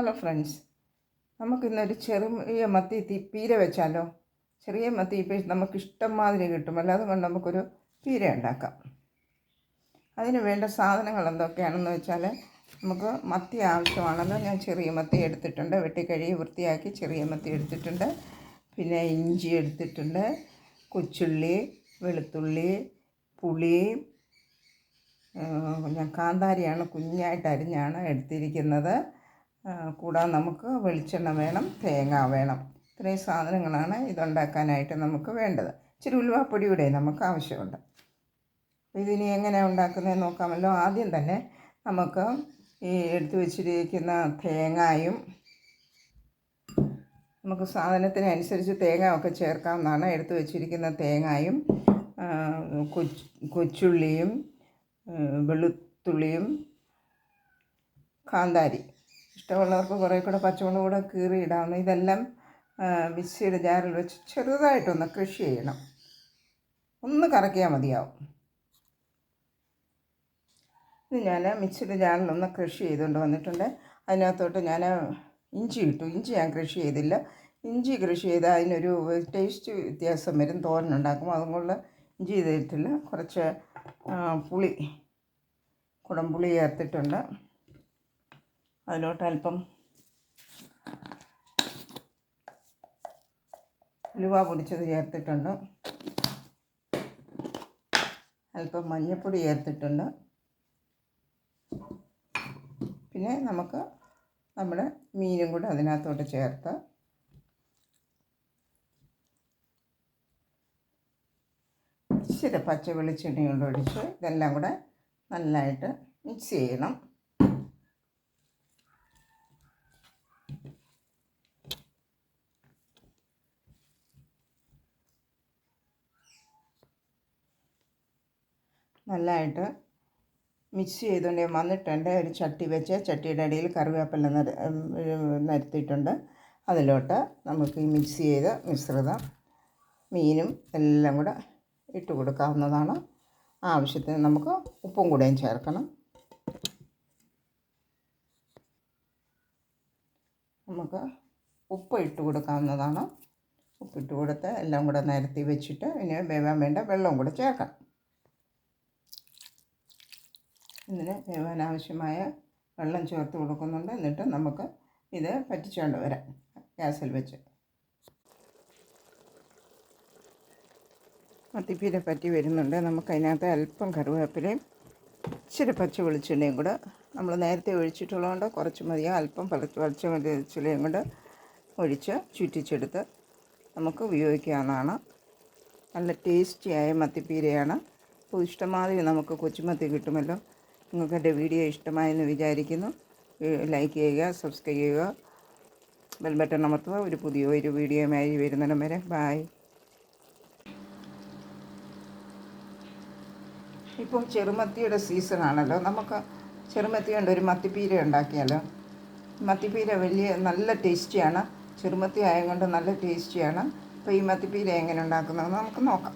Hello friends നമുക്കിന്നൊരു ചെറിയ മത്തി പീര വെച്ചാലോ? ചെറിയ മത്തി ഇപ്പം നമുക്ക് ഇഷ്ടം മാതിരി അല്ലാതെ കൊണ്ട് നമുക്കൊരു പീര ഉണ്ടാക്കാം. അതിന് വേണ്ട സാധനങ്ങൾ എന്തൊക്കെയാണെന്ന് വെച്ചാൽ നമുക്ക് മത്തി ആവശ്യമാണല്ലോ ഞാൻ ചെറിയ മത്തി എടുത്തിട്ടുണ്ട്. വെട്ടിക്കഴുകി വൃത്തിയാക്കി ചെറിയ മത്തി എടുത്തിട്ടുണ്ട്. പിന്നെ ഇഞ്ചി എടുത്തിട്ടുണ്ട്. കൊച്ചുള്ളി വെളുത്തുള്ളി പുളി ഞാൻ കാന്താരിയാണ് കുഞ്ഞായിട്ട് അരിഞ്ഞാണ് എടുത്തിരിക്കുന്നത്. കൂടാതെ നമുക്ക് വെളിച്ചെണ്ണ വേണം തേങ്ങ വേണം. ഇത്രയും സാധനങ്ങളാണ് ഇതുണ്ടാക്കാനായിട്ട് നമുക്ക് വേണ്ടത്. ഇച്ചിരി ഉലുവാപ്പൊടി കൂടെ നമുക്ക് ആവശ്യമുണ്ട്. ഇതിനി എങ്ങനെ ഉണ്ടാക്കുന്നത് നോക്കാമല്ലോ. ആദ്യം തന്നെ നമുക്ക് ഈ എടുത്തു വച്ചിരിക്കുന്ന തേങ്ങായും നമുക്ക് സാധനത്തിനനുസരിച്ച് തേങ്ങ ഒക്കെ ചേർക്കാവുന്നതാണ്. എടുത്തു വച്ചിരിക്കുന്ന തേങ്ങായും കൊച്ചുള്ളിയും വെളുത്തുള്ളിയും കാന്താരി. ഇഷ്ടമുള്ളവർക്ക് കുറേ കൂടെ പച്ചമുളക് കൂടെ കീറി ഇടാവുന്ന ഇതെല്ലാം മിക്സിയുടെ ജാറിൽ വെച്ച് ചെറുതായിട്ടൊന്ന് കൃഷി ചെയ്യണം. ഒന്ന് കറക്കിയാൽ മതിയാവും. ഇത് ഞാൻ മിക്സിയുടെ ജാറിലൊന്ന് കൃഷി ചെയ്തുകൊണ്ട് വന്നിട്ടുണ്ട്. അതിനകത്തോട്ട് ഞാൻ ഇഞ്ചി ഇട്ടു. ഇഞ്ചി ഞാൻ കൃഷി ചെയ്തില്ല. ഇഞ്ചി കൃഷി ചെയ്താൽ അതിനൊരു ടേസ്റ്റ് വ്യത്യാസം വരും. തോരനുണ്ടാക്കും അതുകൊണ്ട് ഇഞ്ചി ചെയ്തിട്ടില്ല. കുറച്ച് പുളി കുടംപുളി ചേർത്തിട്ടുണ്ട്. അതിലോട്ട് അല്പം ഉലുവ പൊടിച്ചത് ചേർത്തിട്ടുണ്ട്. അല്പം മഞ്ഞൾപ്പൊടി ചേർത്തിട്ടുണ്ട്. പിന്നെ നമുക്ക് നമ്മുടെ മീനും കൂടെ അതിനകത്തോട്ട് ചേർത്ത് ഇച്ചിരി പച്ച വെളിച്ചെണ്ണ കൊണ്ട് ഒഴിച്ച് ഇതെല്ലാം കൂടെ നല്ലതായിട്ട് മിക്സ് ചെയ്യണം. നല്ലതായിട്ട് മിക്സ് ചെയ്തുകൊണ്ട് വന്നിട്ടുണ്ട്. ഒരു ചട്ടി വെച്ച് ചട്ടിയുടെ അടിയിൽ കറിവേപ്പില നിര നിരത്തിയിട്ടുണ്ട്. അതിലോട്ട് നമുക്ക് ഈ മിക്സ് ചെയ്ത മിശ്രിതം മീനും എല്ലാം കൂടെ ഇട്ട് കൊടുക്കാവുന്നതാണ്. ആവശ്യത്തിന് നമുക്ക് ഉപ്പും കൂടെയും ചേർക്കണം. നമുക്ക് ഉപ്പ് ഇട്ട് കൊടുക്കാവുന്നതാണ്. ഉപ്പിട്ട് കൊടുത്ത് എല്ലാം കൂടെ നിരത്തി വെച്ചിട്ട് ഇനി വേവാൻ വേണ്ട വെള്ളവും കൂടെ ചേർക്കണം. ഇതിന് വേവാൻ ആവശ്യമായ വെള്ളം ചേർത്ത് കൊടുക്കുന്നുണ്ട്. എന്നിട്ട് നമുക്ക് ഇത് പറ്റിച്ചുകൊണ്ട് വരാം. ഗ്യാസിൽ വെച്ച്. മത്തിപ്പീര പറ്റി വരുന്നുണ്ട്. നമുക്ക് അതിനകത്ത് അല്പം കറിവേപ്പിലയും ഇച്ചിരി പച്ച വെളിച്ചെണ്ണയും കൂടെ നമ്മൾ നേരത്തെ ഒഴിച്ചിട്ടുള്ളതുകൊണ്ട് കുറച്ച് മതിയോ അല്പം പച്ച വെളിച്ചെണ്ണയും കൂടെ ഒഴിച്ച് ചുറ്റിച്ചെടുത്ത് നമുക്ക് ഉപയോഗിക്കാവുന്നതാണ്. നല്ല ടേസ്റ്റിയായ മത്തിപ്പീരയാണ്. അപ്പോൾ ഇഷ്ടമാതിരി നമുക്ക് കൊച്ചുമത്തി കിട്ടുമല്ലോ. നിങ്ങൾക്ക് എന്റെ വീഡിയോ ഇഷ്ടമായെന്ന് വിചാരിക്കുന്നു. ലൈക്ക് ചെയ്യുക സബ്സ്ക്രൈബ് ചെയ്യുക. ബെൽ ബട്ടൺ അമർത്തുക. ഒരു പുതിയ ഒരു വീഡിയോയുമായി വരുന്നിടം വരെ. ബായ് ഇപ്പം ചെറുമത്തിയുടെ സീസണാണല്ലോ നമുക്ക് ചെറുമത്തി കൊണ്ട് ഒരു മത്തിപ്പീര ഉണ്ടാക്കിയാലോ? മത്തിപ്പീര വലിയ നല്ല ടേസ്റ്റിയാണ് ചെറുമത്തി ആയതുകൊണ്ട് നല്ല ടേസ്റ്റിയാണ് അപ്പോൾ ഈ മത്തിപ്പീര എങ്ങനെ ഉണ്ടാക്കുന്നതെന്ന് നമുക്ക് നോക്കാം.